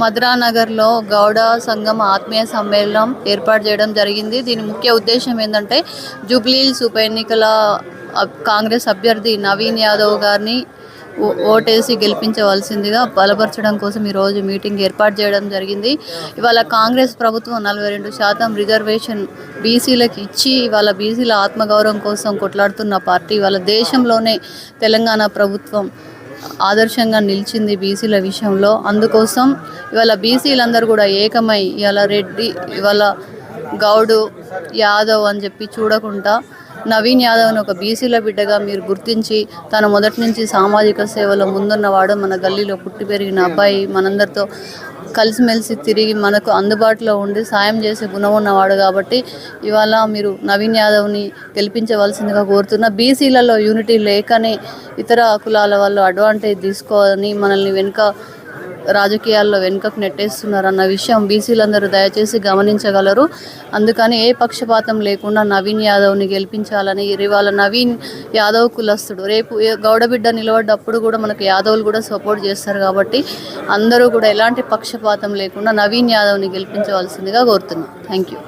మధురానగర్లో గౌడ సంఘం ఆత్మీయ సమ్మేళనం ఏర్పాటు చేయడం జరిగింది. దీని ముఖ్య ఉద్దేశం ఏంటంటే జూబ్లీహిల్స్ ఉప ఎన్నికల కాంగ్రెస్ అభ్యర్థి నవీన్ యాదవ్ గారిని ఓటేసి గెలిపించవలసిందిగా బలపరచడం కోసం ఈరోజు మీటింగ్ ఏర్పాటు చేయడం జరిగింది. ఇవాళ కాంగ్రెస్ ప్రభుత్వం నలభై రెండు శాతం రిజర్వేషన్ బీసీలకు ఇచ్చి ఇవాళ బీసీల ఆత్మగౌరవం కోసం కొట్లాడుతున్న పార్టీ ఇవాళ దేశంలోనే తెలంగాణ ప్రభుత్వం ఆదర్శంగా నిలిచింది బీసీల విషయంలో. అందుకోసం ఇవాళ బీసీలందరూ కూడా ఏకమై ఇవాళ రెడ్డి ఇవాళ గౌడు యాదవ్ అని చెప్పి చూడకుండా నవీన్ యాదవ్ని ఒక బీసీల బిడ్డగా మీరు గుర్తించి తన మొదటి నుంచి సామాజిక సేవలో ముందున్నవాడు మన గల్లీలో పుట్టి పెరిగిన అబ్బాయి మనందరితో కలిసిమెలిసి తిరిగి మనకు అందుబాటులో ఉండి సాయం చేసే గుణం ఉన్నవాడు కాబట్టి ఇవాళ మీరు నవీన్ యాదవ్ని గెలిపించవలసిందిగా కోరుతున్నా బీసీలలో యూనిటీ లేకనే ఇతర కులాల వాళ్ళు అడ్వాంటేజ్ తీసుకోవాలని మనల్ని వెనుక రాజకీయాల్లో వెనుకకు నెట్టేస్తున్నారన్న విషయం బీసీలందరూ దయచేసి గమనించగలరు. అందుకని ఏ పక్షపాతం లేకుండా నవీన్ యాదవ్ని గెలిపించాలని ఇవాళ నవీన్ యాదవ్ కులస్తుడు. రేపు గౌడబిడ్డ నిలబడ్డప్పుడు కూడా మనకు యాదవ్లు కూడా సపోర్ట్ చేస్తారు కాబట్టి అందరూ కూడా ఎలాంటి పక్షపాతం లేకుండా నవీన్ యాదవ్ని గెలిపించవలసిందిగా కోరుతున్నాను థ్యాంక్ యూ